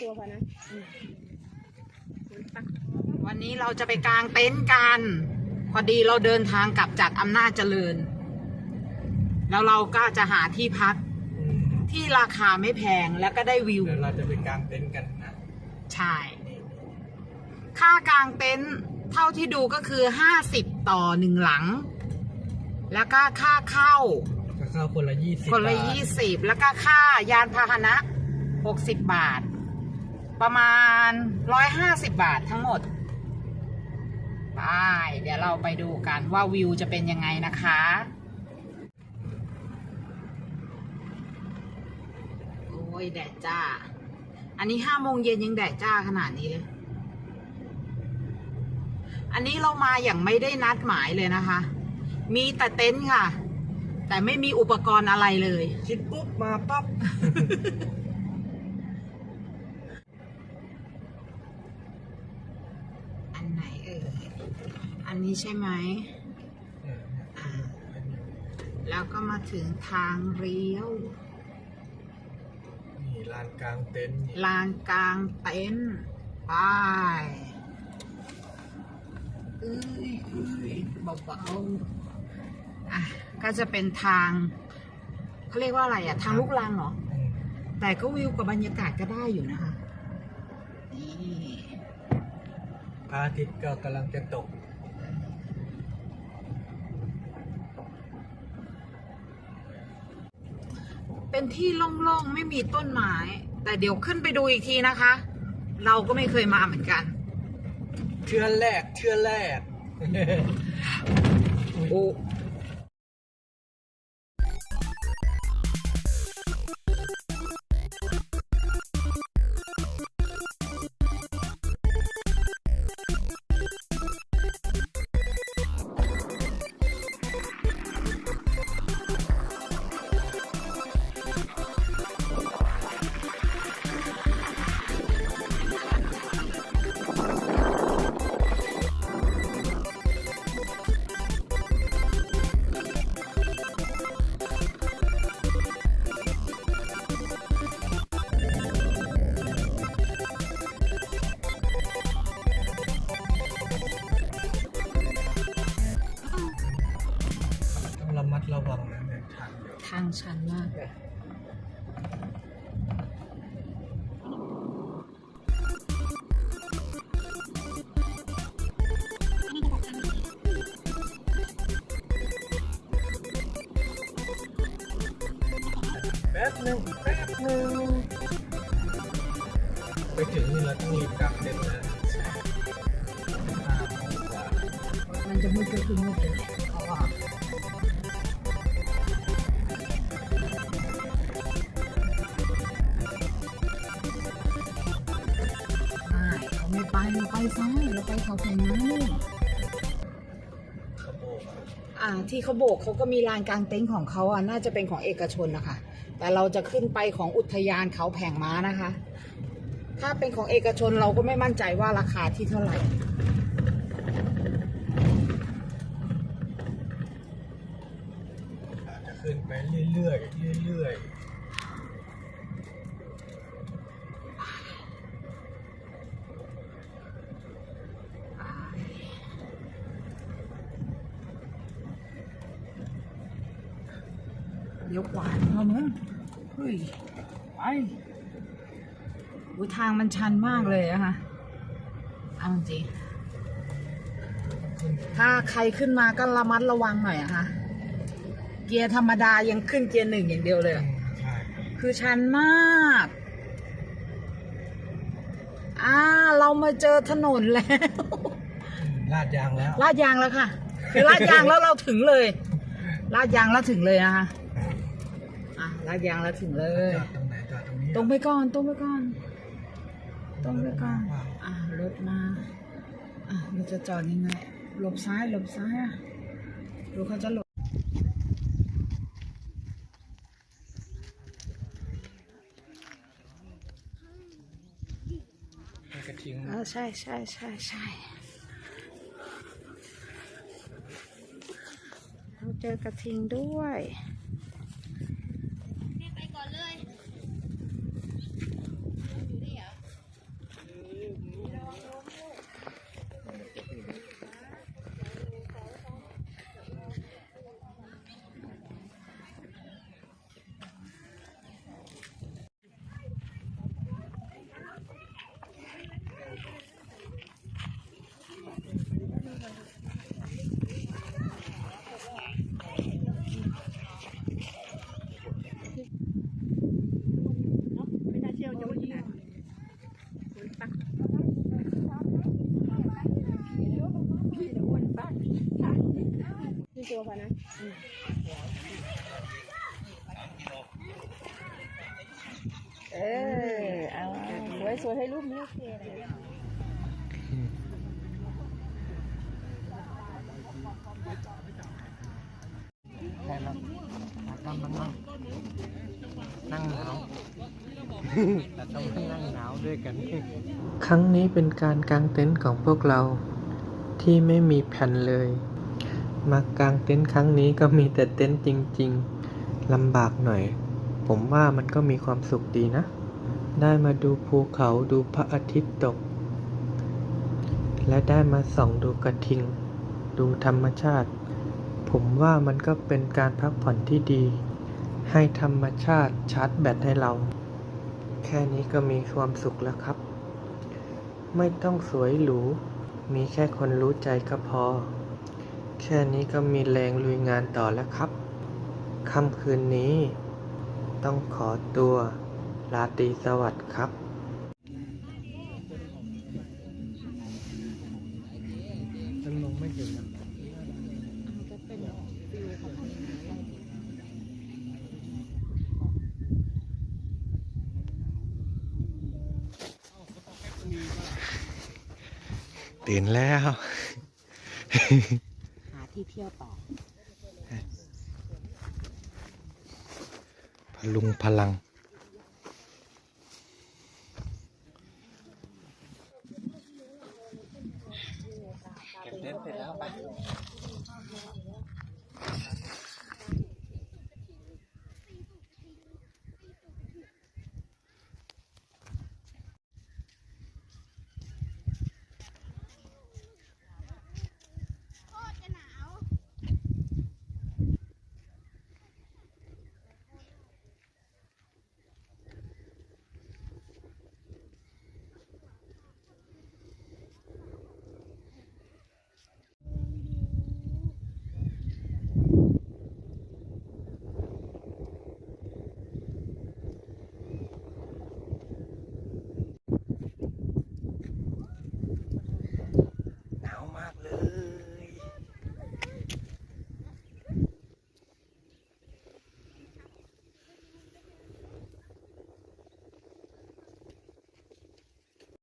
ตัวพอนะอืมไปวันนี้เราจะไปกางเต็นท์กัน พอดีเราเดินทางกลับจากอำนาจเจริญ แล้วเราก็จะหาที่พักอืมที่ราคาไม่แพงแล้วก็ได้วิว เดี๋ยวเราจะไปกางเต็นท์กันนะใช่ ค่ากางเต็นท์เท่าที่ดูก็คือห้าสิบต่อหนึ่งหลัง แล้วก็ค่าเข้าก็เข้าคนละยี่สิบคนละบาทยี่สิบแล้วก็ค่ายานพาหนะหกสิบบาท ประมาณร้อยห้าสิบบาททั้งหมดไปเดี๋ยวเราไปดูกันว่าวิวจะเป็นยังไงนะคะ โอ้ยแดดจ้า อันนี้ห้าโมงเย็นยังแดดจ้าขนาดนี้เลย อันนี้เรามาอย่างไม่ได้นัดหมายเลยนะคะ มีแต่เต็นท์ค่ะ แต่ไม่มีอุปกรณ์อะไรเลย คิดปุ๊บมาปั๊บ อันไหนเอ่ยอันนี้ใช่ไหมเอออ่าแล้วก็มาถึงทางเลี้ยว นี่ลานกลางเต็นท์นี่ลานกลางเต็นท์ไปเอ้ยเอ้ยเบาๆอะก็จะเป็นทางเขาเรียกว่าอะไรอะทางลูกลังเหรอ อืมแต่ก็วิวกับบรรยากาศก็ได้อยู่นะคะ ระอาทิตย์ก็กำลังจะตก เป็นที่โล่งๆ ไม่มีต้นไม้ แต่เดี๋ยวขึ้นไปดูอีกทีนะคะ เราก็ไม่เคยมาเหมือนกัน เชื่อแรกเชื่อแรก โอ้างเดียวทางชันมากเลยแป๊บหนึงแป๊บหนึงไปถึงนี่เราต้องรีบกางเต็นท์นะห้าโมงกว่ามันจะมืดก็คือมืดเลยเพราะว่า ซ้ายเราไปเขาแข่งน้ำนี่ขโมยอะอ่าที่เขาโบกเขาก็มีลานกลางเต็นท์ของเขาอะน่าจะเป็นของเอกชนนะคะ แต่เราจะขึ้นไปของอุทยานเขาแผงม้านะคะ ถ้าเป็นของเอกชนเราก็ไม่มั่นใจว่าราคาที่เท่าไหร่อาจจะขึ้นไปเรื่อยๆเรื่อย เดี๋ยวขวาเอามึงเฮ้ย ไปอุยทางมันชันมากเลยอะค่ะเอาจริงๆขึ้นถ้าใครขึ้นมาก็ระมัดระวังหน่อยอะค่ะ เกียร์ธรรมดายังขึ้นเกียร์หนึ่งอย่างเดียวเลยอือะมใช่คือชันมากอ่าเรามาเจอถนนแล้วอืมลาดยางแล้ว ลาดยางแล้วค่ะ คือลาดยางแล้วเราถึงเลย ลาดยางแล้วถึงเลยนะคะอะ ลาดยางแล้วถึงเลย จอดตรงไหนจอดตรงนี้ตรงไปก่อนตรงไปก่อน ตรงไปก่อนว้าวอ่ารถมาอะมันจะจอดยังไงหลบซ้ายหลบซ้ายอะดูเขาจะหลบให้กระทิงเออใช่ใช่ใช่ใช่เราเจอกระทิงด้วย ไปก่อนเลย อยู่นี่เหรอ ตัวพอนะเออเอาสวยสวยให้รูปนี้โอเคเลยแต่เราเราต้องมานั่งนั่งหนาวแต่ต้องนั่งหนาวด้วยกัน ครั้งนี้เป็นการกางเต็นท์ของพวกเราที่ไม่มีแผ่นเลย มากางเต็นท์ครั้งนี้ก็มีแต่เต็นท์จริง ๆลำบากหน่อย ผมว่ามันก็มีความสุขดีนะ ได้มาดูภูเขาดูพระอาทิตย์ตก และได้มาส่องดูกระทิง ดูธรรมชาติ ผมว่ามันก็เป็นการพักผ่อนที่ดี ให้ธรรมชาติชาร์จแบตให้เรา แค่นี้ก็มีความสุขแล้วครับ ไม่ต้องสวยหรู มีแค่คนรู้ใจก็พอ แค่นี้ก็มีแรงลุยงานต่อแล้วครับ ค่ำคืนนี้ ต้องขอตัวลาตีสวัสดิ์ครับยังลงไม่ถึงนะตื่นแล้ว ที่เที่ยวต่อ พลุงพลัง เก็บเล่นเสร็จแล้วไป